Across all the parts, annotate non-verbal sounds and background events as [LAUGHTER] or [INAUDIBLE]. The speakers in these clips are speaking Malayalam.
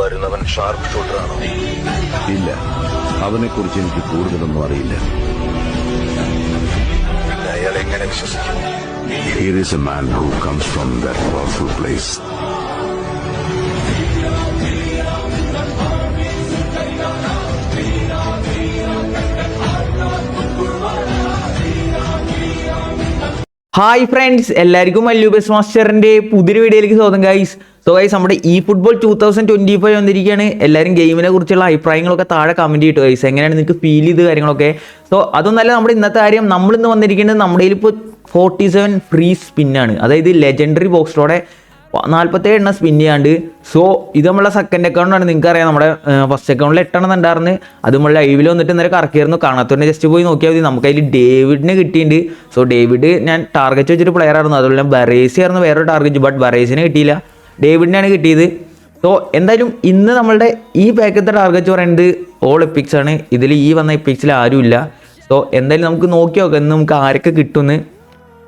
വരുന്നവൻ ഷാർപ്പ് ഷൂട്ടറാണോ ഇല്ല. അവനെക്കുറിച്ച് എനിക്ക് കൂടുതലൊന്നും അറിയില്ല. അയാൾ എങ്ങനെ വിശ്വസിക്കും? Here is a man who comes from that powerful place. Hi friends എല്ലാവർക്കും മല്ലു ബസ് മാസ്റ്ററിന്റെ പുതിയൊരു വീഡിയോയിലേക്ക് സ്വാഗതം ഗൈസ് സോ ഗൈസ് നമ്മുടെ ഈ football two thousand twenty five വന്നിരിക്കുകയാണ്. എല്ലാവരും ഗെയിമിനെ കുറിച്ചുള്ള അഭിപ്രായങ്ങളൊക്കെ താഴെ കമന്റ് ചെയ്തു ഗൈസ് എങ്ങനെയാണ് നിങ്ങൾക്ക് ഫീൽ ചെയ്ത് കാര്യങ്ങളൊക്കെ? സോ അതൊന്നല്ല നമ്മുടെ ഇന്നത്തെ കാര്യം നമ്മൾ ഇന്ന് വന്നിരിക്കുന്നത് നമ്മുടെ ഇപ്പോൾ ഫോർട്ടി സെവൻ ഫ്രീ സ്പിന്നാണ് അതായത് ലെജൻഡറി ബോക്സിലൂടെ നാൽപ്പത്തേഴ് എണ്ണം സ്പിൻ ചെയ്യാണ്ട്. സോ ഇത് നമ്മളെ സെക്കൻഡ് അക്കൗണ്ടാണ് നിങ്ങൾക്ക് അറിയാം നമ്മുടെ ഫസ്റ്റ് അക്കൗണ്ടിൽ എട്ടെണ്ണം ഉണ്ടായിരുന്നു അത് നമ്മൾ ലൈവിൽ വന്നിട്ട് ഇന്നലെ കറക്കിയായിരുന്നു. കാണാത്തവരെ ജസ്റ്റ് പോയി നോക്കിയാൽ മതി. നമുക്ക് അതിൽ ഡേവിഡിനെ കിട്ടിയിട്ടുണ്ട് സോ ഡേവിഡ് ഞാൻ ടാർഗറ്റ് വെച്ചൊരു പ്ലെയർ ആയിരുന്നു. അതുപോലെ ബറേസി ആയിരുന്നു വേറൊരു ടാർഗറ്റ് ബട്ട് ബറേസിനെ കിട്ടിയില്ല. ഡേവിഡിനാണ് കിട്ടിയത്. സോ എന്തായാലും ഇന്ന് നമ്മളുടെ ഈ പാക്കത്തെ ടാർഗറ്റ് പറയുന്നത് ഓൾ എപ്പിക്സ് ആണ്. ഇതിൽ ഈ വന്ന എപ്പിക്സിൽ ആരുമില്ല. സോ എന്തായാലും നമുക്ക് നോക്കി നോക്കാം. ഇന്ന് നമുക്ക് ആരൊക്കെ കിട്ടുമെന്ന്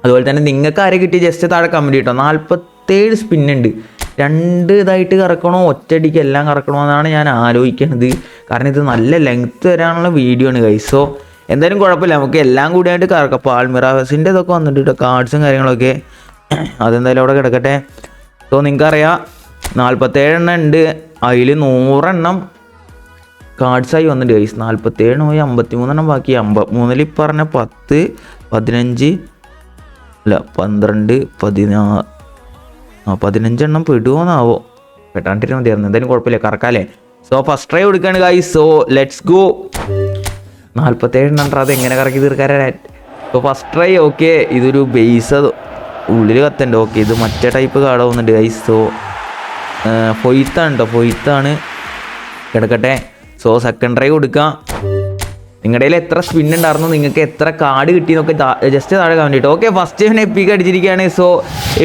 അതുപോലെ തന്നെ നിങ്ങൾക്ക് ആരെ കിട്ടി? ജസ്റ്റ് താഴെ കമന്റ് കിട്ടോ നാൽപ്പത്തേഴ് സ്പിന്നുണ്ട് രണ്ട് ഇതായിട്ട് കറക്കണോ? ഒറ്റയടിക്ക് എല്ലാം കറക്കണോ എന്നാണ് ഞാൻ ആലോചിക്കുന്നത് കാരണം ഇത് നല്ല ലെങ്ത് വരാനുള്ള വീഡിയോ ആണ് കൈ സോ എന്തായാലും കുഴപ്പമില്ല. നമുക്ക് എല്ലാം കൂടിയായിട്ട് കറക്കാം. അപ്പോൾ ആൾമിറാസിന്റെ ഇതൊക്കെ വന്നിട്ട് കാർഡ്സും കാര്യങ്ങളൊക്കെ. [CLEARS THROAT] അതെന്തായാലും അവിടെ കിടക്കട്ടെ. സോ നിങ്ങൾക്കറിയാം നാൽപ്പത്തേഴെണ്ണം ഉണ്ട്. അതിൽ നൂറെണ്ണം കാർഡ്സായി വന്നിട്ട് ഗൈസ് നാൽപ്പത്തേഴ് പോയി അമ്പത്തി മൂന്നെണ്ണം ബാക്കി അമ്പത്തിമൂന്നിൽ പറഞ്ഞ പത്ത് പതിനഞ്ച് അല്ല പന്ത്രണ്ട് പതിനാ പതിനഞ്ചെണ്ണം പെടുമോന്നാവോ പെട്ടാണ്ടിരുന്ന മതിയായിരുന്നു എന്തായാലും കുഴപ്പമില്ല. കറക്കാല്ലേ സോ ഫസ്റ്റ് ട്രൈ കൊടുക്കുകയാണ് ഗൈസ് സോ ലെറ്റ്സ് ഗോ നാൽപ്പത്തേഴ് എണ്ണം അത് എങ്ങനെ കറക്കി തീർക്കാനാ? സോ ഫസ്റ്റ് ട്രൈ ഓക്കെ ഇതൊരു ബേസ് ഉള്ളിൽ കത്തുണ്ട്. ഓക്കെ ഇത് മറ്റേ ടൈപ്പ് കാർഡ് പോകുന്നുണ്ട് ഗൈസ് സോ ഫൊയ്ത്താണ് കേട്ടോ ഫൊയ്ത്താണ്. കിടക്കട്ടെ. സോ സെക്കൻഡ് ട്രൈ കൊടുക്കാം. നിങ്ങളുടെ എത്ര സ്പിൻ ഉണ്ടായിരുന്നു നിങ്ങൾക്ക് എത്ര കാർഡ് കിട്ടി എന്നൊക്കെ ജസ്റ്റ് താഴെ കമന്റ് ഓക്കെ ഫസ്റ്റ് ഇവൻ എപ്പിക്ക് അടിച്ചിരിക്കുകയാണ് സോ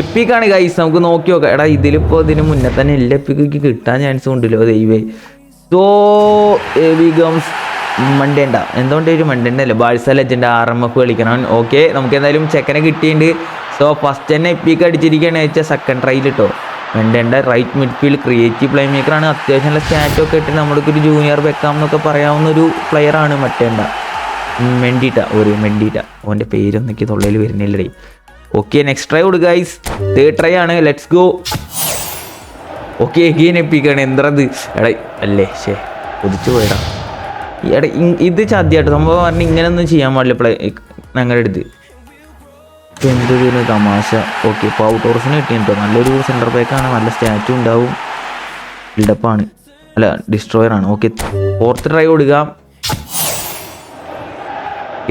എപ്പിക്കാണ് ഗൈസ് നമുക്ക് നോക്കി നോക്കാം. എടാ ഇതിലിപ്പോൾ ഇതിന് മുന്നേ തന്നെ എല്ലാ എപ്പിക്ക് കിട്ടാൻ ചാൻസ് ഉണ്ടല്ലോ ദൈവേ. സോ വിഗംസ് മണ്ടേണ്ട എന്തുകൊണ്ട് ഒരു മണ്ടേണ്ട അല്ലേ Barca legend R M F കളിക്കണം ഓക്കെ നമുക്ക് എന്തായാലും ചെക്കനെ കിട്ടിയിട്ടുണ്ട് സോ ഫസ്റ്റ് തന്നെ എപ്പിക്ക് അടിച്ചിരിക്കുകയാണ് വെച്ചാൽ സെക്കൻഡ് ട്രൈയിൽ കേട്ടോ റൈറ്റ് മിഡ്ഫീൽഡ് ക്രിയേറ്റീവ് പ്ലേ മേക്കറാണ് അത്യാവശ്യം നല്ല സ്റ്റാറ്റൊക്കെ ഇട്ട് നമ്മൾക്ക് ഒരു ജൂനിയർ ബെക്കാം എന്നൊക്കെ പറയാവുന്ന ഒരു പ്ലെയറാണ് മറ്റേണ്ട. മെൻഡിറ്റ ഒരു മെൻഡിറ്റ. അവന്റെ പേരൊന്നും എനിക്ക് തൊള്ളയിൽ വരുന്നില്ലേ ഓക്കെ നെക്സ്റ്റ് ട്രൈ കൊടുക്കുക ഗൈസ് തേർഡ് ട്രൈ ആണ്. ലെറ്റ്സ് ഗോ ഓക്കെ എഗെയിൻ എപ്പിക്കാണ് എന്തത് എടാ അല്ലേ? ശേ കൊതിച്ചു പോയടാ. എടാ ഇത് ചതിയാട്ടോ. സംഭവം പറഞ്ഞാൽ ഇങ്ങനെയൊന്നും ചെയ്യാൻ പാടില്ല. പ്ലേ ഞങ്ങളുടെ അടുത്ത്. എന്തൊരു തമാശ. ഓക്കെ ഇപ്പോൾ ഔട്ട് ഔട്ടോർസിന് കിട്ടിയിട്ടോ നല്ലൊരു സെന്റർ ബാക്കാണ് നല്ല സ്റ്റാറ്റു ഉണ്ടാവും. ബിൽഡപ്പാണ് അല്ല ഡിസ്ട്രോയർ ആണ്. ഓക്കെ ഫോർത്ത് ട്രൈ കൊടുക്കാം.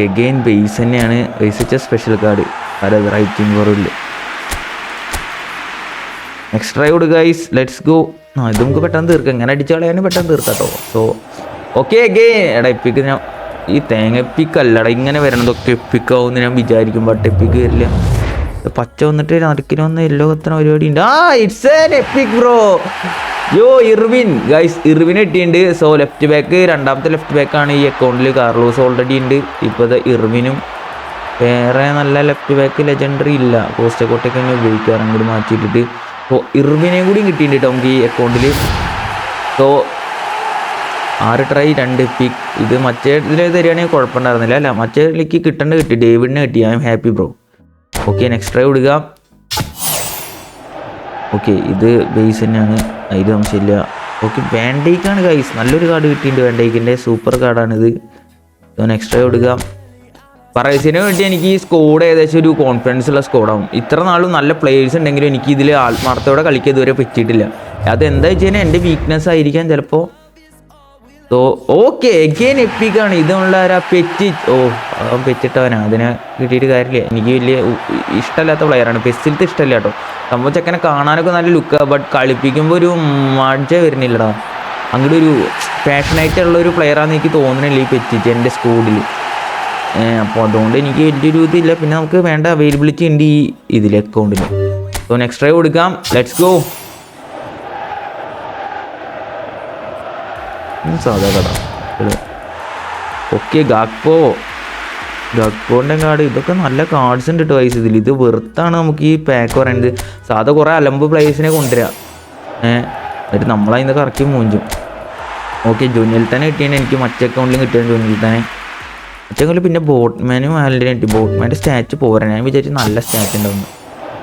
എഗെയിൻ ബേസ് തന്നെയാണ്. ബേസ് വെച്ച സ്പെഷ്യൽ കാർഡ് അതായത് റൈറ്റിംഗ് കുറവില്ല നെക്സ്റ്റ് ട്രൈ കൊടുക്കുക ഗൈസ് ലെറ്റ്സ് ഗോ ആ ഇത് നമുക്ക് പെട്ടെന്ന് തീർക്കാം. ഇങ്ങനെ അടിച്ചു കളയാനും പെട്ടെന്ന് തീർക്കാം കേട്ടോ സോ ഓക്കെ എഗെയിൻ എടാ ഇപ്പിക്ക് ഞാൻ ഈ തേങ്ങ എപ്പിക്കല്ലടാ ഇങ്ങനെ വരണതൊക്കെ എപ്പിക്കാവുമെന്ന് ഞാൻ വിചാരിക്കും ബട്ട് എപ്പിക്ക് വരില്ല. പച്ച വന്നിട്ട് നടുക്കിന് വന്ന് എല്ലോ കത്തണ പരിപാടി ഉണ്ട്. ആ it's epic bro yo Irwin guys Irwin കിട്ടിയിട്ടുണ്ട്. സോ ലെഫ്റ്റ് ബാക്ക് രണ്ടാമത്തെ ലെഫ്റ്റ് ബാക്കാണ് ഈ അക്കൗണ്ടിൽ കാർലോസ് ഓൾറെഡി ഉണ്ട്. ഇപ്പോൾ ഇർവിനും വേറെ നല്ല ലെഫ്റ്റ് ബാക്ക് ലെജൻഡറി ഇല്ല. പോസ്റ്റ് കോട്ടൊക്കെ തന്നെ ഉപയോഗിക്കാറും കൂടി മാറ്റിയിട്ടിട്ട്. സോ ഇർവിനെയും കൂടി കിട്ടിയിട്ടുണ്ട് കേട്ടോ നമുക്ക് ഈ അക്കൗണ്ടിൽ സോ ആറ് ട്രൈ രണ്ട് പിക്ക് ഇത് മറ്റേ ഇതിൽ തരികയാണെങ്കിൽ കുഴപ്പമുണ്ടായിരുന്നില്ല അല്ല? മറ്റേലേക്ക് കിട്ടേണ്ട കിട്ടി. ഡേവിഡിനെ കിട്ടി. I'm happy bro. Okay next try വിടുക. ഓക്കെ ഇത് ബേസ് തന്നെയാണ്. അതിൽ സംശയമില്ല. ഓക്കെ വേണ്ടേക്കാണ് ഗൈസ് നല്ലൊരു കാർഡ് കിട്ടിയിട്ടുണ്ട് വേണ്ടേക്കിന്റെ സൂപ്പർ കാർഡാണിത് നെക്സ്റ്റ് ട്രൈ വിടുക. പറയസിനെ വേണ്ടി എനിക്ക് ഈ സ്കോഡ് ഏകദേശം ഒരു കോൺഫിഡൻസ് ഉള്ള സ്കോഡാവും ഇത്ര നാളും നല്ല പ്ലേയേഴ്സ് ഉണ്ടെങ്കിലും എനിക്ക് ഇതിൽ ആത്മാർത്ഥത്തോടെ കളിക്കാൻ ഇതുവരെ പറ്റിയിട്ടില്ല. അതെന്താ വെച്ച് കഴിഞ്ഞാൽ എന്റെ വീക്ക്നെസ് ആയിരിക്കാം ചിലപ്പോൾ സോ ഓക്കെ എഗെയിൻ എപ്പിക്കാണ് ഇതുള്ള ആ പെറ്റി? ഓ അവൻ പെറ്റിട്ടവനാ. അതിനെ കിട്ടിയിട്ട് കാര്യമില്ല. എനിക്ക് വലിയ ഇഷ്ടമല്ലാത്ത പ്ലെയറാണ് പെസ്സിലത്തെ ഇഷ്ടമല്ല കേട്ടോ. സംഭവം ചെക്കനെ കാണാനൊക്കെ നല്ല ലുക്കാണ് ബട്ട് കളിപ്പിക്കുമ്പോൾ ഒരു മജ്ജ വരുന്നില്ലടാ. അങ്ങോട്ട് ഒരു പാഷനായിട്ടുള്ള ഒരു പ്ലെയറാണെന്ന് എനിക്ക് തോന്നുന്നില്ല ഈ പെറ്റിച്ച് എന്റെ സ്കൂളിൽ അപ്പോൾ അതുകൊണ്ട് എനിക്ക് വലിയൊരു ഇതില്ല. പിന്നെ നമുക്ക് വേണ്ട അവൈലബിലിറ്റി ഉണ്ട് ഈ ഇതിൽ അക്കൗണ്ടിൽ സോ നെക്സ്റ്റ് ട്രൈ കൊടുക്കാം. ലെറ്റ്സ് ഗോ സാധാ ഓക്കെ ഗാക്കോ ഗാക്പോന്റെ കാർഡ് ഇതൊക്കെ നല്ല കാർഡ്സ് ഉണ്ട് കേട്ടോ വൈസ് ഇതിൽ ഇത് വെറുത്താണ് നമുക്ക് ഈ പാക്ക് പറയുന്നത്. സാധാ കുറേ അലമ്പ് പ്ലേയേഴ്സിനെ കൊണ്ടുവരിക ഏഹ് എന്നിട്ട് നമ്മളതിന്ന് കറക്കി മൂഞ്ചും. ഓക്കെ ജൂനിയൽ തന്നെ കിട്ടിയാണ് എനിക്ക് മറ്റേ അക്കൗണ്ടിലും കിട്ടിയാണ് ജൂനിയൽ തന്നെ മറ്റേ പിന്നെ ബോട്ട്മാനും ആലിന്റെ കിട്ടി ബോട്ട്മാന്റെ സ്റ്റാച്ച് പോരാ. ഞാൻ വിചാരിച്ചു നല്ല സ്റ്റാച്ച് ഉണ്ടാവുന്നു.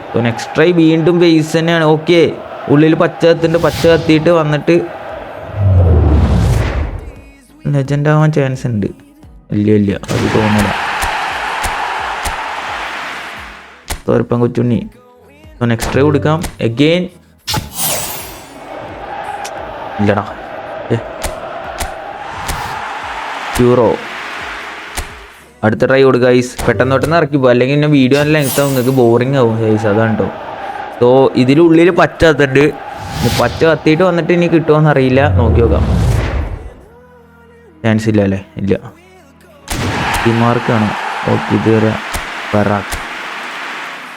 അപ്പോൾ നെക്സ്റ്റ് ട്രൈ വീണ്ടും ബേസ് തന്നെയാണ്. ഓക്കെ. ഉള്ളിൽ പച്ച കത്തുണ്ട്. പച്ച കത്തിയിട്ട് വന്നിട്ട് ലെജൻഡ് ആവാൻ ചാൻസ് ഉണ്ട്. വലിയ വലിയ. അത് തോന്നില്ല തോരപ്പം കൊച്ചുണ്ണി. നെക്സ്റ്റ് ട്രൈ കൊടുക്കാം. എഗെയിൻ ഇല്ലടാ. യൂറോ അടുത്ത ട്രൈ കൊടുക്കുക ഗൈസ് പെട്ടെന്ന് പെട്ടെന്ന് ഇറക്കി പോകും അല്ലെങ്കിൽ പിന്നെ വീഡിയോ നല്ല ലെങ്ത് ആവും. നിങ്ങൾക്ക് ബോറിംഗ് ആവും ഗൈസ് അതാണ് കേട്ടോ സോ ഇതിലുള്ളിൽ പച്ച കത്തുണ്ട് പച്ച കത്തിയിട്ട് വന്നിട്ട് ഇനി കിട്ടുമോ എന്നറിയില്ല നോക്കി നോക്കാം. ചാൻസ് ഇല്ല അല്ലേ? ഇല്ല. ഡിമാർക്കാണ് ഓക്കെ ഇതുവരെ ബറാക്ക്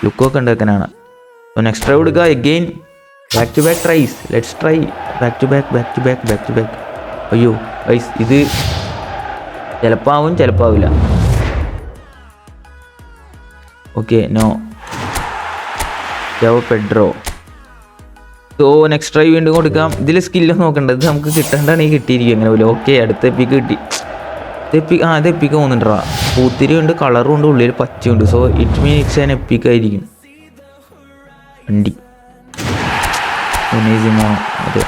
ലുക്കൊക്കെ ഉണ്ടാക്കാനാണ് നെക്സ്റ്റ് ട്രൈ കൊടുക്കുക again back to back tries let's try back to back back to back back to back അയ്യോ ഐസ് ഇത് ചിലപ്പാവും ചിലപ്പാവില്ല. Okay no Joao Pedro so next try വീണ്ടും കൊടുക്കാം. ഇതിൽ സ്കില്ല് നോക്കേണ്ടത് നമുക്ക് കിട്ടേണ്ടതാണ് ഈ കിട്ടിയിരിക്കും ഇങ്ങനെ. പോലും ഓക്കെ അടുത്ത എപ്പിക്ക് കിട്ടി. എപ്പി ആ ഇത് എപ്പിക്ക് പോകുന്നുണ്ടാ പൂത്തിരി ഉണ്ട് കളറും ഉണ്ട് ഉള്ളിൽ പച്ചയുണ്ട് so it mean it's an epic ആയിരിക്കും. വണ്ടി. അതെ.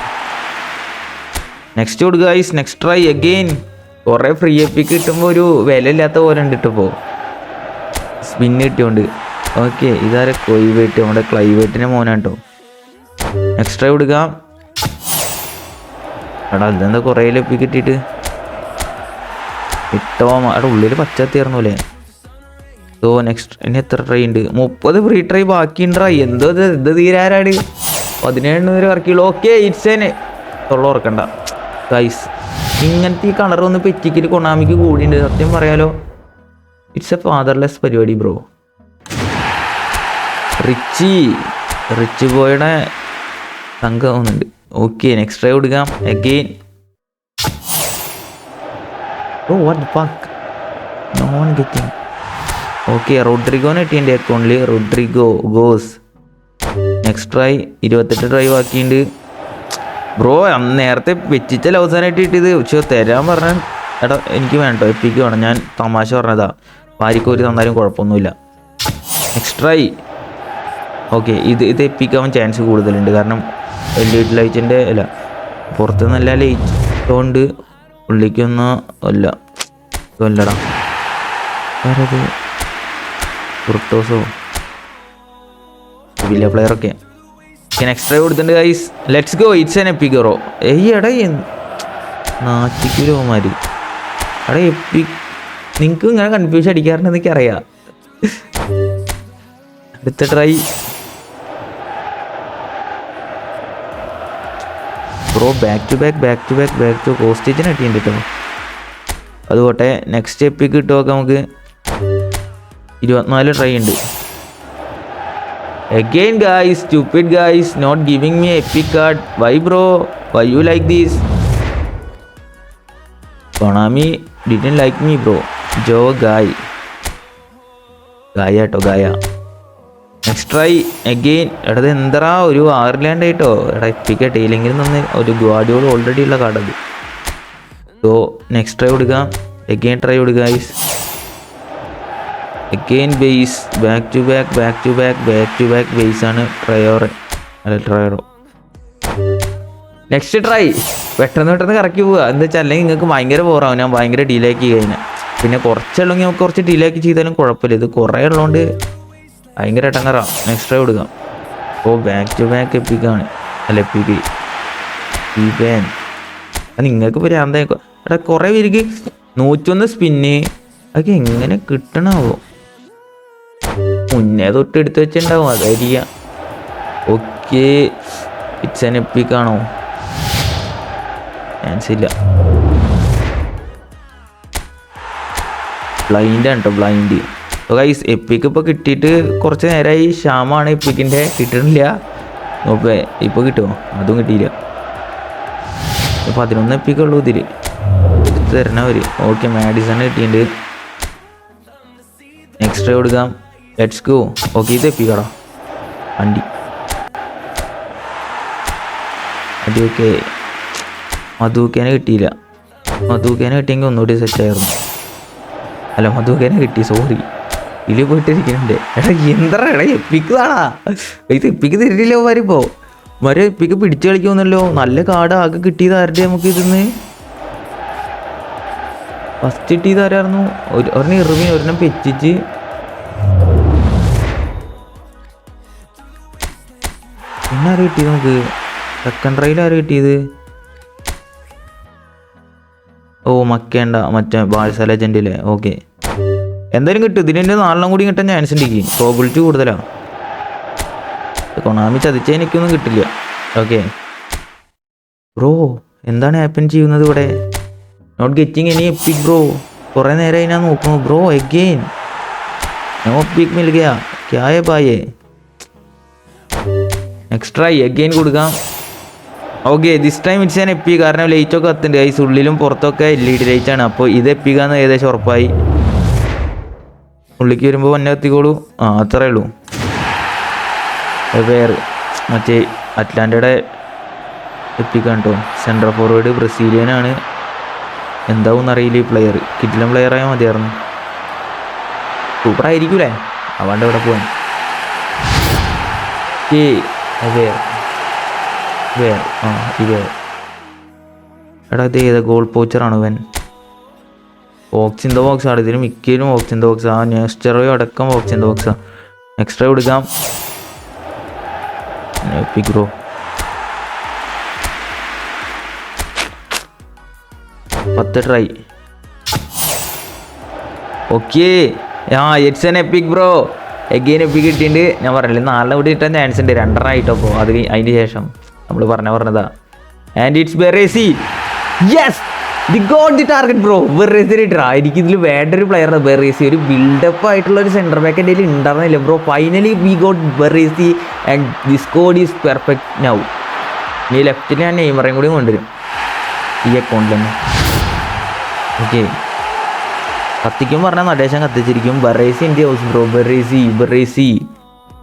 നെക്സ്റ്റ് കൊടുക്കുക ഈസ് നെക്സ്റ്റ് ട്രൈ അഗെയിൻ കുറേ ഫ്രീ എപ്പിക്ക് കിട്ടുമ്പോൾ ഒരു വില ഇല്ലാത്ത പോലെ ഉണ്ട് ഇപ്പോൾ സ്പിന്ന് കിട്ടിയോണ്ട്. ഓക്കെ ഇതാരെ കൊയ്വേറ്റ്. നമ്മുടെ ക്ലൈവേറ്റിന്റെ മോനാണ് കേട്ടോ നെക്സ്റ്റ് ട്രൈ എടാ ഇതെന്താ കുറേ ലപ്പി കിട്ടിയിട്ട്? ഇട്ടോ അവിടെ ഉള്ളിൽ പച്ച അല്ലേ? ഓ നെക്സ്റ്റ് ഇനി എത്ര ട്രൈ ഉണ്ട്? മുപ്പത് ഫ്രീ ട്രൈ ബാക്കിയുണ്ടാ എന്തോ ഇത് ഇത് തീരാരാട് പതിനേഴ് വരെ വർക്കുള്ളൂ ഓക്കെ ഇറ്റ്സേന് തൊള്ള ഓർക്കണ്ട. ഗൈസ് ഇങ്ങനത്തെ ഈ കളർ ഒന്ന് പെറ്റിക്കൽ കൊണാമിക്ക് കൂടിയുണ്ട്. സത്യം പറയാലോ. ഇറ്റ്സ് എ ഫാദർലെസ് പരിപാടി ബ്രോ റിച്ചി റിച്ച് ബോയുടെ സംഘം ആവുന്നുണ്ട് ഓക്കെ നെക്സ്റ്റ് ട്രൈ കൊടുക്കാം again oh what fuck non getting okay റോഡ്രിഗോനെ കിട്ടി എന്റെ അക്കൗണ്ടിൽ റോഡ്രിഗോ ഗോസ്. നെക്സ്റ്റ് ട്രൈ ഇരുപത്തെട്ട് ട്രൈ ബാക്കിയുണ്ട്. ബ്രോ അന്ന് നേരത്തെ വെച്ചിട്ട് അവസാനമായിട്ട് കിട്ടിയത്. പക്ഷേ തരാൻ പറഞ്ഞാൽ എടാ എനിക്ക് വേണ്ടോ എപ്പിക്ക് വേണം. ഞാൻ തമാശ പറഞ്ഞതാ. വാരിക്കോരി തന്നാലും കുഴപ്പമൊന്നുമില്ല. നെക്സ്റ്റ് ട്രൈ ഓക്കെ ഇത് ഇത് എപ്പിക്കാവാൻ ചാൻസ് കൂടുതലുണ്ട്. കാരണം എൽ ഇ ഡി ലൈറ്റിന്റെ അല്ല പുറത്ത് നല്ല ലൈറ്റ് കൊണ്ട് ഉള്ളിക്കൊന്നും അല്ല. ഇതല്ലടാ വേറത്? കുർട്ടോസോ വില്ല പ്ലെയറൊക്കെ ഒക്കെ. എക്സ്ട്രാ ട്രൈ കൊടുത്തിട്ടുണ്ട് guys let's go it's an എപ്പിക്കറോ ഏയ് എടാ നാട്ടിക്കുരോമാര് എടാ എപ്പി നിങ്ങൾക്ക് ഇങ്ങനെ കൺഫ്യൂഷൻ അടിക്കാറുണ്ടെന്ന് എനിക്കറിയാം. അടുത്ത try bro back to back back to back back to കോസ്റ്റേജിന് കിട്ടിയിട്ടുണ്ട് കേട്ടോ അത് പോട്ടെ നെക്സ്റ്റ് എപ്പിക്ക് കിട്ടുമൊക്കെ നമുക്ക് ഇരുപത്തിനാല് ട്രൈ ഉണ്ട് Again guys, stupid guys, not giving me epic card. Why bro? Why you like this? Konami didn't like me bro. Joe guy. Guy കേട്ടോ ഗായ നെക്സ്റ്റ് ട്രൈ അഗെയിൻ എടത് എന്തറാ ഒരു ആറിലാൻഡ് ആയിട്ടോ? എടാ എത്തിക്കട്ടെ ഇല്ലെങ്കിൽ നിന്ന് ഒരു ഗാഡിയോൾ ഓൾറെഡി ഉള്ള കാർഡത് സോ നെക്സ്റ്റ് ട്രൈ കൊടുക്കുക അഗെയിൻ ട്രൈ കൊടുക്കുക ice again base back to back back to back back to back base ആണ് ട്രയോറ് അല്ല ട്രയോറോ നെക്സ്റ്റ് ട്രൈ പെട്ടെന്ന് പെട്ടെന്ന് കറക്കി പോവുക. എന്താ വെച്ചാൽ അല്ലെങ്കിൽ നിങ്ങൾക്ക് ഭയങ്കര ബോറാവും ഞാൻ ഭയങ്കര ഡിലേ ആക്കി കഴിഞ്ഞാൽ പിന്നെ കുറച്ചുള്ളെങ്കിൽ നമുക്ക് കുറച്ച് ഡിലേ ആക്കി ചെയ്താലും കുഴപ്പമില്ല. ഇത് കുറേ ഉള്ളതുകൊണ്ട് ഭയങ്കര ടങ്ങറ നെക്സ്റ്റ് ട്രൈ കൊടുക്കാം ഓ ബാക്ക് ടു ബാക്ക് എപ്പിക്കാണ് അല്ല എപ്പിക്ക് നിങ്ങൾക്ക് ഇപ്പോൾ എടാ കുറേ പേർക്ക് നൂറ്റൊന്ന് സ്പിന്ന് അതൊക്കെ എങ്ങനെ കിട്ടണാവോ? മുന്നേ തൊട്ട് എടുത്ത് വെച്ചിട്ടുണ്ടാവും അതായിരിക്കാം ഓക്കെ എൻ എപ്പിക്കാണോ ചാൻസ് ഇല്ല. ബ്ലൈൻഡ് ആണ് കേട്ടോ ബ്ലൈൻഡ് അപ്പോൾ ഗൈസ് എപ്പിക്ക് ഇപ്പോൾ കിട്ടിയിട്ട് കുറച്ച് നേരമായി ക്ഷാമാണ് എപ്പിക്കിന്റെ കിട്ടണില്ല നോക്കേ ഇപ്പോൾ കിട്ടുമോ? അതും കിട്ടിയില്ല. പതിനൊന്ന് എപ്പിക്കുള്ളൂ ഇതിൽ തരണവർ ഓക്കെ മാഡിസൺ കിട്ടിയിട്ടുണ്ട്. നെക്സ്റ്റ് കൊടുക്കാം. ലെറ്റ്സ് ഗോ ഓക്കെ ഇത് എപ്പിക്കടാ? വണ്ടി. മധുക്കെ മധുക്കേനെ കിട്ടിയില്ല. മധുക്കേനെ കിട്ടിയെങ്കിൽ ഒന്നുകൂടി സെറ്റായിരുന്നു അല്ല മധുക്കേനെ കിട്ടി സോറി ഇതിൽ പോയിട്ടിരിക്കുന്നുണ്ട് എടാ എന്താ എടാ എപ്പിക്കതാണാ ഇത് എപ്പിക്ക് തരില്ലോ വരുമ്പോ മര എപ്പിക്ക് പിടിച്ചു കളിക്കുമെന്നല്ലോ നല്ല കാർഡ് ആകെ കിട്ടിയത് ആരുടെ നമുക്ക് ഇതിന്ന്. ഫസ്റ്റ് കിട്ടിയത് ആരായിരുന്നു? ഒരു ഒരെണ്ണം ഇറുമി ഒരെണ്ണം പെച്ചിച്ച് പിന്നെ ആര് കിട്ടിയത് നമുക്ക്? സെക്കൻഡ് റൈയിൽ ആര് കിട്ടിയത്? ഓ മക്കേണ്ട മറ്റേ ബാഴ്സ ലെജൻഡിലെ ഓക്കെ എന്തായാലും കിട്ടും. ഇതിന്റെ നാലെണ്ണം കൂടി കിട്ടാൻ ചാൻസ് ഉണ്ട് പ്രോബിലിറ്റി കൂടുതലാണ് കൊണാമി ചതിച്ച എനിക്കൊന്നും കിട്ടില്ല. ഓക്കെ ബ്രോ എന്താണ് ഹാപ്പൻ ചെയ്യുന്നത് ഇവിടെ? Not getting any epic bro കുറേ നേരം ഞാൻ നോക്കുന്നു. ബ്രോ എഗെയിൻ നോ പിക് മിൽ ഗയാ ക്യാ ഹേ ബായേ എക്സ്ട്രാ എഗെയിൻ കൊടുക്കാം. ഓക്കെ ദിസ് ടൈം ഇറ്റ്സ് ഞാൻ എപ്പി കാരണം ലൈറ്റൊക്കെ കത്തുണ്ട് ഐസ് ഉള്ളിലും പുറത്തൊക്കെ എൽ ഇ ഡി ലൈറ്റാണ് അപ്പോൾ ഇത് എപ്പിക്കാന്ന് ഏകദേശം ഉറപ്പായി. ഉള്ളിക്ക് വരുമ്പോൾ വന്നെ എത്തിക്കോളൂ ആ അത്രേ ഉള്ളൂ. വേറെ മറ്റേ അറ്റ്ലാന്റയുടെ എപ്പിക്കാണ് കേട്ടോ സെൻട്രൽ ഫോർവേഡ് ബ്രസീലിയനാണ് എന്താവും അറിയില്ല ഈ പ്ലെയർ കിറ്റിലൻ പ്ലെയർ ആയാൽ മതിയായിരുന്നു. സൂപ്പർ ആയിരിക്കൂലേ? അവന്റെ ഇവിടെ പോവാൻ. ഏ വേർ വേർ ആ ഈ വേർ എടാ ഇത് ഏത്? ഗോൾ പോച്ചറാണ് ഇവൻ? ബോക്സ് ഇൻ ദ ബോക്സ് ആണ്. ഇതിന് മിക്കയിലും ബോക്സ് ഇൻ ദ ബോക്സ് ആ. നെക്സ്റ്ററോ അടക്കം ബോക്സ് ഇൻ ദ ബോക്സാ എക്സ്ട്രാ കൊടുക്കാം പിഗ്രോ പത്ത് ട്രൈ ഓക്കെ ആ it's an epic bro again epic കിട്ടിയിട്ടുണ്ട്. ഞാൻ പറഞ്ഞില്ലേ നാളെ കൂടി കിട്ടാൻ ചാൻസ് ഉണ്ട്. രണ്ടെണ്ണം ആയിട്ടോ അപ്പോൾ അത് അതിന് ശേഷം നമ്മൾ പറഞ്ഞ പറഞ്ഞതാ. And it's Baresi yes the god the target bro വെറുതെ ഇട്ടാ എനിക്ക് ഇതിൽ വേണ്ട ഒരു പ്ലെയറാണ് വെറേസി ഒരു ബിൽഡപ്പ് ആയിട്ടുള്ള ഒരു സെന്റർ ബാക്ക് എന്റെ കയ്യിൽ ഉണ്ടായിരുന്നില്ല bro finally we got Baresi and the squad is perfect now ഇനി ലെഫ്റ്റിൽ ഞാൻ നെയ്മറേയും കൂടി കൊണ്ടുവരും. ഈ അക്കൗണ്ടിൽ തന്നെ ഓക്കെ കത്തിക്കും പറഞ്ഞാൽ നടേശം കത്തിച്ചിരിക്കും. Baresi in the house bro Baresi Baresi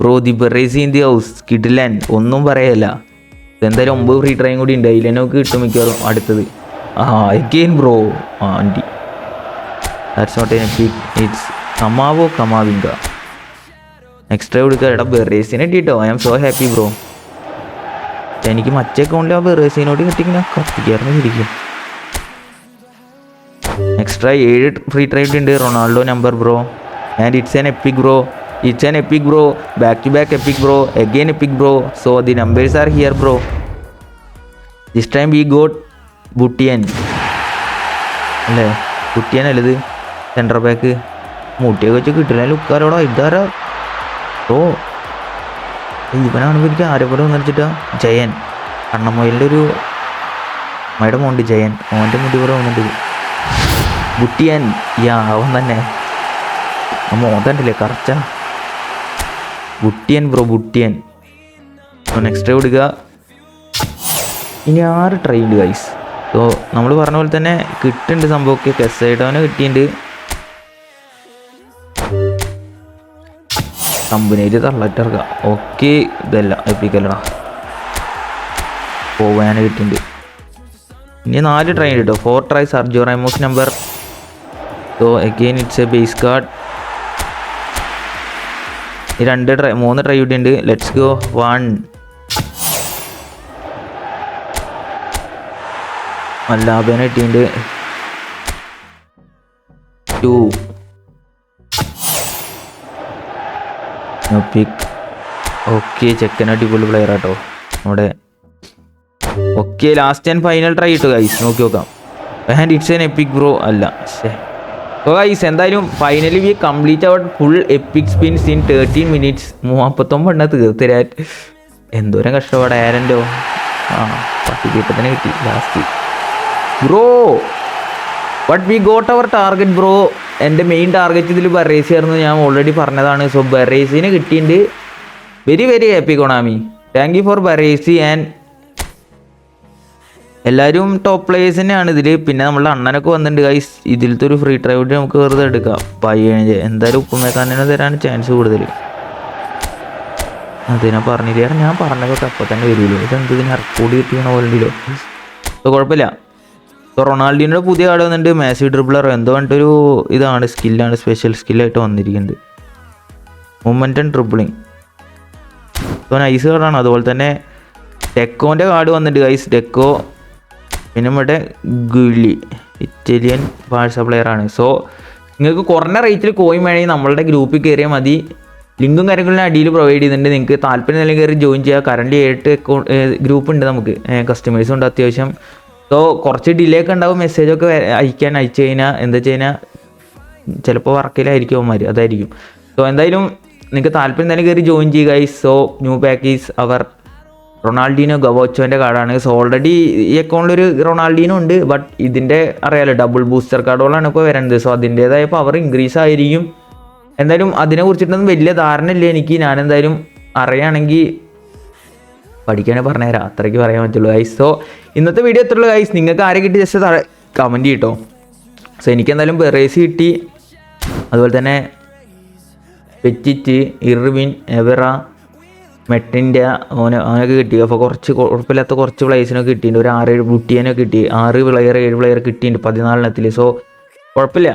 bro the Baresi in the house കിട്ടില്ല. ഒന്നും പറയല്ല. എന്തായാലും ഒമ്പത് ഫ്രീ ട്രൈം കൂടി ഉണ്ട്. അതിൽ നമുക്ക് കിട്ടും മിക്കവാറും അടുത്തത്. ആ എഗെയിൻ ബ്രോ ആ anti that's not an epic it's Kamao Camavinga extra കൊടുക്കുക എടാ ബെറേസിനെ കിട്ടിട്ടോ I am so happy bro എനിക്ക് മറ്റേ അക്കൗണ്ടിൽ ആ ബെറേസിനോട് കിട്ടിയെങ്കിൽ ഞാൻ കത്തിക്കായിരുന്നു ശരിക്കും. എക്സ്ട്രാ ഏഴ് ഫ്രീ ട്രൈഡ് ഉണ്ട് Ronaldo number bro and it's an epic bro it's an epic bro back to back epic bro again epic bro so the numbers are here bro this time we got ബുട്ടിയൻ. അല്ലേ? ബുട്ടിയൻ അല്ലത് സെന്റർ ബാക്ക് മുട്ടിയൊക്കെ വെച്ച് കിട്ടില്ല ലുക്കാരോടോ ഇതാരാ? ഓ. ഇവനാണ് എനിക്ക് ആരെപ്പോലെ പോലെ വന്നിട്ടാ ജയൻ. കണ്ണമ്മയിലെ ഒരു അമ്മയുടെ മോണ്ട് ജയൻ. ഓന്റെ മുടി പോലെ വന്നിട്ട് ബുട്ടിയൻ. യാ അവൻ തന്നെ. ആ മോതണ്ടല്ലേ കറച്ച. ബുട്ടിയൻ ബ്രോ ബുട്ടിയൻ. നെക്സ്റ്റ് കൊടുക്കുക ഇനി ആറ് ട്രൈ ഉണ്ട് ഗൈസ് സോ നമ്മൾ പറഞ്ഞ പോലെ തന്നെ കിട്ടുന്നുണ്ട് സംഭവമൊക്കെ. കെസൈഡോനെ കിട്ടിയിട്ടുണ്ട് കമ്പനിയിൽ തള്ളറ്റിറക്കുക ഓക്കെ ഇതല്ല എപ്പിക്കല്ലടാ. പോവാൻ കിട്ടിയിട്ടുണ്ട് ഇനി നാല് ട്രെയിൻ കിട്ടും four try Sergio Ramos number so again it's a base card രണ്ട് ട്രൈ മൂന്ന് ട്രൈ കിട്ടിയിട്ടുണ്ട് ലെറ്റ്സ് ഗോ വൺ മല്ലാബേനെ കിട്ടിയിട്ടുണ്ട് പിക്ക് ഓക്കെ ചെക്കൻ അടിപൊളി പ്ലെയർ ആട്ടോ. നമ്മുടെ okay last and final try ഇട്ടു ഗൈസ് നോക്കി നോക്കാം. And it's an epic bro അല്ല സോ ഗൈസ് എന്തായാലും finally we complete our full epic spins in thirteen minutes മൂവാപ്പത്തൊമ്പതെണ്ണ തീർത്തരാൻ എന്തോരം കഷ്ടപ്പാട് ആരന്റോ ആ പത്ത് കിട്ടത്തിന് കിട്ടി last bro but we got our target bro എന്റെ മെയിൻ ടാർഗറ്റ് ഇതിൽ ബറേസി ആയിരുന്നു. ഞാൻ ഓൾറെഡി പറഞ്ഞതാണ്. സോ ബറേസിനെ കിട്ടിയിട്ടുണ്ട് very very happy Konami thank you for Baresi and എല്ലാവരും ടോപ്പ് പ്ലേയേഴ്സ് തന്നെയാണ് ഇതിൽ പിന്നെ നമ്മളുടെ അണ്ണനൊക്കെ വന്നിട്ടുണ്ട് ഗൈസ് ഇതിലത്തെ ഒരു ഫ്രീ ട്രൈ കൂടി നമുക്ക് വെറുതെ എടുക്കാം. പയ്യണിച്ച് എന്തായാലും ഉപ്പുമേക്കാരനെ തരാൻ ചാൻസ് കൂടുതൽ അത് ഞാൻ പറഞ്ഞില്ല? ഞാൻ പറഞ്ഞതൊക്കെ അപ്പം തന്നെ വരുമല്ലോ ഇതെന്ത് ഇതിന് റെക്കോർഡ് കിട്ടിയണ പോലെ ഉണ്ടല്ലോ കുഴപ്പമില്ല. ഇപ്പോൾ റൊണാൾഡിനോട് പുതിയ കാർഡ് വന്നിട്ട് മാസി ഡ്രിബിളർ എന്തോ ഒരു ഇതാണ് സ്കില്ലാണ് സ്പെഷ്യൽ സ്കില്ലായിട്ട് വന്നിരിക്കുന്നത്. മൊമെന്റം ട്രിബിളിങ് ഇപ്പോൾ ഐസ് കാർഡാണ് അതുപോലെ തന്നെ ഡെക്കോന്റെ കാർഡ് വന്നിട്ട് ഗൈസ് ഡെക്കോ പിന്നെ നമ്മുടെ ഗുലി ഇറ്റാലിയൻ ഭാഷ ആണ്. സോ നിങ്ങൾക്ക് കുറഞ്ഞ റേറ്റിൽ കോയിൻ വേണമെങ്കിൽ നമ്മളുടെ ഗ്രൂപ്പിൽ കയറിയാൽ മതി. ലിങ്കും കാര്യങ്ങളും അടിയിൽ പ്രൊവൈഡ് ചെയ്യുന്നുണ്ട് നിങ്ങൾക്ക് താല്പര്യം നിലയിൽ കയറി ജോയിൻ ചെയ്യുക. കറണ്ട് ഏട്ട് ഗ്രൂപ്പ് ഉണ്ട് നമുക്ക്. കസ്റ്റമേഴ്സും ഉണ്ട് അത്യാവശ്യം. സോ കുറച്ച് ഡിലേ ഒക്കെ ഉണ്ടാവും മെസ്സേജൊക്കെ അയക്കാൻ അയച്ചു കഴിഞ്ഞാൽ എന്താ വെച്ച് കഴിഞ്ഞാൽ ചിലപ്പോൾ വർക്കിലായിരിക്കും അവന്മാർ അതായിരിക്കും. സോ എന്തായാലും നിങ്ങൾക്ക് താല്പര്യം തന്നെ കയറി ജോയിൻ ചെയ്യുക guys so new package our Ronaldinho ഗവോച്ചോന്റെ കാർഡാണ്. സോ ഓൾറെഡി ഈ അക്കൗണ്ടിൽ ഒരു റൊണാൾഡീനോ ഉണ്ട് ബട്ട് ഇതിന്റെ അറിയാലോ ഡബിൾ ബൂസ്റ്റർ കാർഡുകളാണ് ഇപ്പോൾ വരുന്നത് സോ അതിന്റേതായ പവർ ഇൻക്രീസ് ആയിരിക്കും. എന്തായാലും അതിനെ കുറിച്ചിട്ടൊന്നും വലിയ ധാരണ ഇല്ല എനിക്ക്. ഞാനെന്തായാലും അറിയുകയാണെങ്കിൽ പഠിക്കാനേ പറഞ്ഞുതരാം. അത്രയ്ക്ക് പറയാൻ പറ്റുള്ളൂ ഗൈസ് സോ ഇന്നത്തെ വീഡിയോ എത്ര ഗൈസ് നിങ്ങൾക്ക് ആരെ കിട്ടി ജസ്റ്റ് കമന്റ് കിട്ടോ സോ എനിക്കെന്തായാലും ബെറേസ് കിട്ടി. അതുപോലെ തന്നെ പെറ്റിറ്റ് ഇർവിൻ എവറ മെട്ടിന്റെ ഓന അവനൊക്കെ കിട്ടി. അപ്പോൾ കുറച്ച് കുഴപ്പമില്ലാത്ത കുറച്ച് പ്ലേസിനൊക്കെ കിട്ടിയിട്ടുണ്ട്. ഒരു ആറേഴ് ബുട്ടിയനൊക്കെ കിട്ടി. ആറ് പ്ലെയർ ഏഴ് പ്ലെയർ കിട്ടിയിട്ടുണ്ട് പതിനാലിനത്തിൽ സോ കുഴപ്പമില്ല.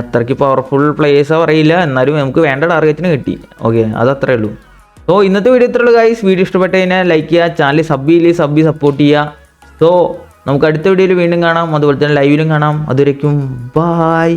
അത്രയ്ക്ക് പവർഫുൾ പ്ലേയേഴ്സാണ് പറയില്ല. എന്നാലും നമുക്ക് വേണ്ട ടാർഗറ്റിന് കിട്ടി. ഓക്കെ അത് ഉള്ളൂ. സോ ഇന്നത്തെ വീഡിയോ ഇത്രയുള്ളൂ ഗൈസ് വീഡിയോ ഇഷ്ടപ്പെട്ട് കഴിഞ്ഞാൽ ലൈക്ക് ചെയ്യുക. ചാനൽ സബ് ചെയ്യില്ലേ സബ് സപ്പോർട്ട് ചെയ്യുക. സോ നമുക്ക് അടുത്ത വീഡിയോയിൽ വീണ്ടും കാണാം. അതുപോലെ തന്നെ ലൈവിലും കാണാം. അതുവരയ്ക്കും ബായ്